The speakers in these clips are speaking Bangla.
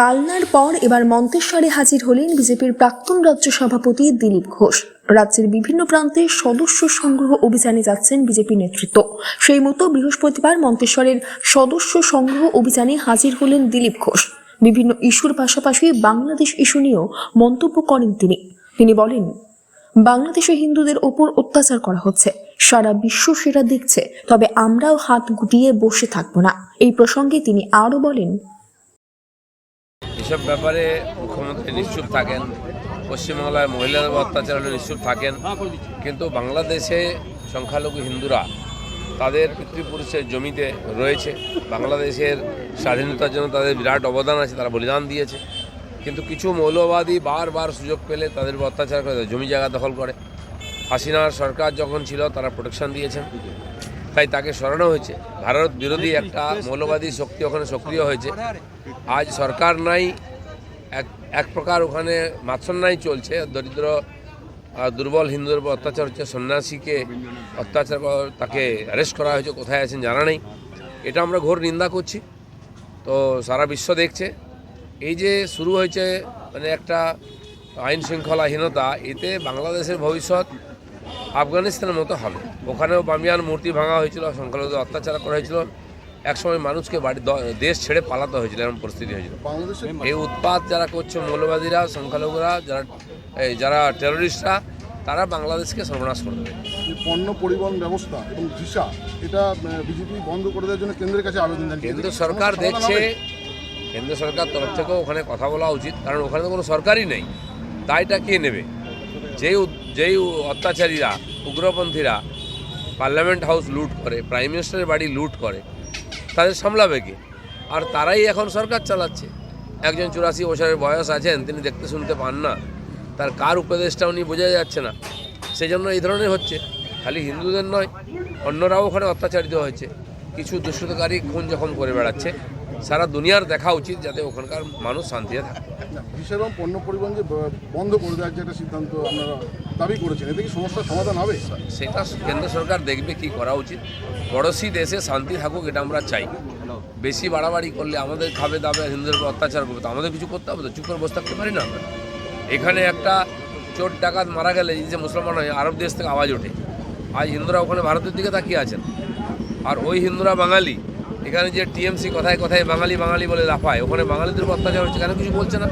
কালনার পর এবার মন্তেশ্বরে হাজির হলেন বিজেপির প্রাক্তন রাজ্য সভাপতি দিলীপ ঘোষ। রাজ্যের বিভিন্ন প্রান্তে সদস্য সংগ্রহ অভিযানে যাচ্ছেন বিজেপি নেতৃত্ব। সেই মতো বৃহস্পতিবার মন্তেশ্বরের সদস্য সংগ্রহ অভিযানে হাজির হলেন দিলীপ ঘোষ। বিভিন্ন ইস্যুর পাশাপাশি বাংলাদেশ ইস্যু নিয়েও মন্তব্য করেন তিনি। তিনি বলেন, বাংলাদেশে হিন্দুদের ওপর অত্যাচার করা হচ্ছে। সারা বিশ্ব সেটা দেখছে, তবে আমরাও হাত গুটিয়ে বসে থাকব না। এই প্রসঙ্গে তিনি আরও বলেন এসব ব্যাপারে মুখ্যমন্ত্রী নিশ্চুপ থাকেন, পশ্চিমবাংলায় মহিলাদের অত্যাচার হলে নিশ্চুপ থাকেন, কিন্তু বাংলাদেশে সংখ্যালঘু হিন্দুরা তাদের পিতৃপুরুষের জমিতে রয়েছে, বাংলাদেশের স্বাধীনতার জন্য তাদের বিরাট অবদান আছে, তারা বলিদান দিয়েছে, কিন্তু কিছু মৌলবাদী বারবার সুযোগ পেলে তাদের অত্যাচার করে জমি জায়গা দখল করে। হাসিনার সরকার যখন ছিল, তারা প্রোটেকশন দিয়েছেন। তাই তাকে সরানো হয়েছে। ভারত বিরোধী একটা মৌলবাদী শক্তি ওখানে সক্রিয় হয়েছে। আজ সরকার নাই এক এক প্রকার ওখানে মাৎসন্যায় চলছে। দরিদ্র দুর্বল হিন্দুদের উপর অত্যাচার হচ্ছে। সন্ন্যাসীকে অত্যাচার তাকে অ্যারেস্ট করা হয়েছে। কোথায় আছেন জানা নেই। এটা আমরা ঘোর নিন্দা করছি। তো সারা বিশ্ব দেখছে। এই যে শুরু হয়েছে মানে একটা আইন শৃঙ্খলাহীনতা এতে বাংলাদেশের ভবিষ্যৎ আফগানিস্তানের মতো হবে। ওখানেও বামিয়ান মূর্তি ভাঙা হয়েছিল সংখ্যালঘুদের অত্যাচার করা হয়েছিল। একসময় মানুষকে বাড়ি দেশ ছেড়ে পালাতে হয়েছিল এরকম পরিস্থিতি হয়েছিল। এই উৎপাত যারা করছে মৌলবাদীরা সংখ্যালঘুরা যারা এই যারা টেররিস্টরা তারা বাংলাদেশকে সর্বনাশ করে দেবে। পণ্য পরিবহন ব্যবস্থা এবং ভিসা এটা বিজেপি বন্ধ করে দেওয়ার জন্য কেন্দ্রের কাছে আবেদন কেন্দ্র সরকার দেখছে? কেন্দ্র সরকার তরফ থেকেও ওখানে কথা বলা উচিত কারণ ওখানে তো কোনো সরকারই নেই। দায়টা কে নেবে? উদ- যেই অত্যাচারীরা, উগ্রপন্থীরা পার্লামেন্ট হাউস লুট করে, প্রাইম মিনিস্টারের বাড়ি লুট করে, তাদের সামলাবে কে? আর তারাই এখন সরকার চালাচ্ছে। একজন চুরাশি বছরের বয়স আছেন, তিনি দেখতে শুনতে পান না। তার কার উপদেশটা উনি বোঝা যাচ্ছে না। সেই জন্য এই ধরনের হচ্ছে। খালি হিন্দুদের নয়, অন্যরাও ওখানে অত্যাচারিত হয়েছে। কিছু দুষ্কৃতকারী খুন যখন করে বেড়াচ্ছে সারা দুনিয়ার দেখা উচিত যাতে ওখানকার মানুষ শান্তিতে থাকে। না, ভিসা এবং পণ্য পরিবহন যে বন্ধ করে দেওয়ার যে একটা সিদ্ধান্ত আপনারা দাবি করেছেন এতে কি সমস্যার সমাধান হবে? সেটা কেন্দ্র সরকার দেখবে কি করা উচিত। পড়োশি দেশে শান্তি থাকুক এটা আমরা চাই। বেশি বাড়াবাড়ি করলে আমাদের খাবে দাবে হিন্দুদের উপর অত্যাচার করবে তো আমাদের কিছু করতে হবে তো? চুপ করে বসে থাকতে পারি না আমরা? এখানে একটা চোর ডাকাত মারা গেলে এই যে মুসলমান হয় আরব দেশ থেকে আওয়াজ ওঠে। আজ হিন্দুরা ওখানে ভারতের দিকে তাকিয়ে আছেন। আর ওই হিন্দুরা বাঙালি এখানে যে টিএমসি কথায় কথায় বাঙালি বাঙালি বলে লাফায় ওখানে বাঙালিদের উপর অত্যাচার হচ্ছে কেন কিছু বলছে না?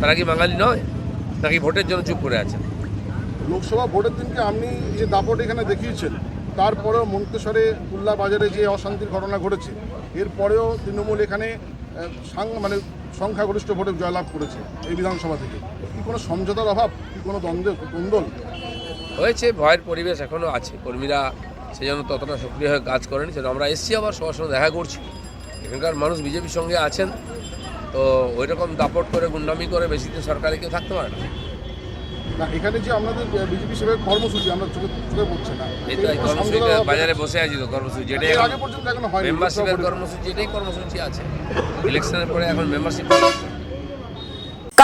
তারা কি বাঙালি নয়? নাকি ভোটের জন্য চুপ করে আছে? লোকসভা ভোটের দিনকে আপনি যে দাপট এখানে দেখিয়েছেন তারপরেও মন্তেশ্বরে কুল্লা বাজারে যে অশান্তির ঘটনা ঘটেছে এরপরেও তৃণমূল এখানে মানে সংখ্যাগরিষ্ঠ ভোটে জয়লাভ করেছে এই বিধানসভা থেকে। কি কোনো সমঝোতার অভাব? কি কোনো দ্বন্দ্ব দ্বন্দ্ব হয়েছে ভয়ের পরিবেশ এখনও আছে। কর্মীরা সেই জন্য ততটা সক্রিয় হয়ে কাজ করেনি সেটা আমরা এসছি আবার সবার সঙ্গে দেখা করছি। এখানকার মানুষ বিজেপির সঙ্গে আছেন তো ওই রকম দাপট করে গুন্ডামি করে বেশি দিন সরকারে কেউ থাকতে পারে না। না এখানে যে আপনাদের বিজেপি সেবার কর্মসূচি আমরা চোখে চোখে পড়ছে না। এই কর্মসূচিতে বাজারে বসে আছি তো কর্মসূচি এর আগে পর্যন্ত এখনও মেম্বারশিপের কর্মসূচি এটাই কর্মসূচি আছে। ইলেকশনের পরে এখন মেম্বারশিপ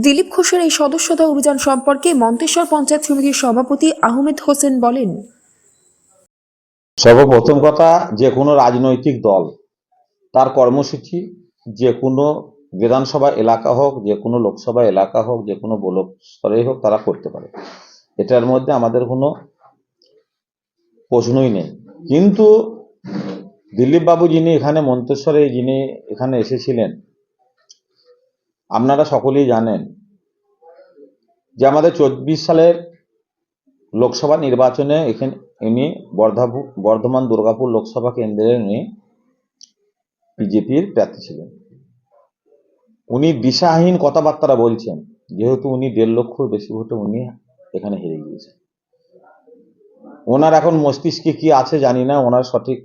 দিলীপ ঘোষের এই সদস্যতা অভিযান সম্পর্কে মন্তেশ্বর পঞ্চায়েত সমিতির সভাপতি আহমেদ হোসেন বলেন। সর্বপ্রথম কথা, যে কোনো রাজনৈতিক দল, তার কর্মসূচি, যে কোনো বিধানসভা এলাকা হোক, যে কোনো লোকসভা এলাকা হোক, যে কোনো ব্লক স্তরেই হোক, তারা করতে পারে। এটার মধ্যে আমাদের কোনো প্রশ্নই নেই। কিন্তু দিলীপবাবু যিনি এখানে, মন্তেশ্বরে যিনি এখানে এসেছিলেন আপনারা সকলেই জানেন যে আমাদের চব্বিশ সালের লোকসভা নির্বাচনে এখানে ইনি বর্ধমান দুর্গাপুর লোকসভা কেন্দ্রে উনি বিজেপির প্রার্থী ছিলেন। উনি দিশাহীন কথাবার্তা বলছেন, যেহেতু উনি দেড় লক্ষর বেশি ভোটে উনি এখানে হেরে গিয়েছেন। ওনার এখন মস্তিষ্কে কি আছে জানি না, ওনার সঠিক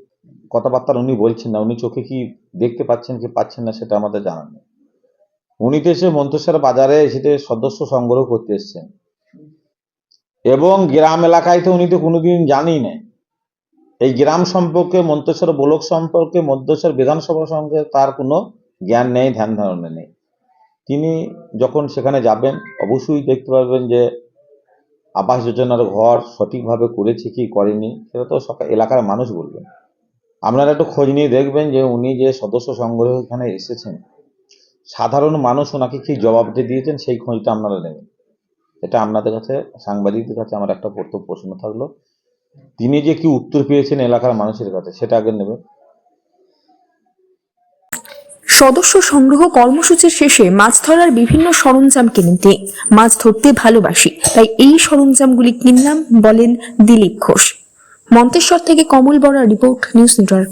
কথাবার্তা উনি বলছেন না, উনি চোখে কি দেখতে পাচ্ছেন কি পাচ্ছেন না সেটা আমাদের জানা নেই। উনি তো এসে মন্তেশ্বর বাজারে এসে সদস্য সংগ্রহ করতে এসছেন। এবং গ্রাম এলাকায় তো উনি তো কোনোদিন জানি না এই গ্রাম সম্পর্কে, মন্তেশ্বর ব্লক সম্পর্কে, মন্তেশ্বর বিধানসভা সম্পর্কে তার কোনো জ্ঞান নেই, ধ্যান ধারণা নেই। তিনি যখন সেখানে যাবেন, অবশ্যই দেখতে পারবেন যে আবাস যোজনার ঘর সঠিকভাবে করেছে কি করেনি, সেটা তো এলাকার মানুষ বলবেন। আপনারা একটু খোঁজ নিয়ে দেখবেন যে উনি যে সদস্য সংগ্রহ এখানে এসেছেন সাধারণ মানুষ ওনাকে কি জবাবটি দিয়েছেন, সেই খোঁজটা আপনারা নেবেন। এটা আপনাদের কাছে, সাংবাদিকদের কাছে আমার একটা প্রথম প্রশ্ন থাকল। তিনি যে কি উত্তর পেয়েছেন এলাকার মানুষের কাছে, সেটা আগে নেবেন। সদস্য সংগ্রহ কর্মসূচির শেষে মাছ ধরার বিভিন্ন সরঞ্জাম কিনেন তিনি। মাছ ধরতে ভালোবাসি, তাই এই সরঞ্জামগুলি কিনলাম, বলেন দিলীপ ঘোষ। মন্তেশ্বর থেকে কমল বড়া রিপোর্ট, নিউজ নেটওয়ার্ক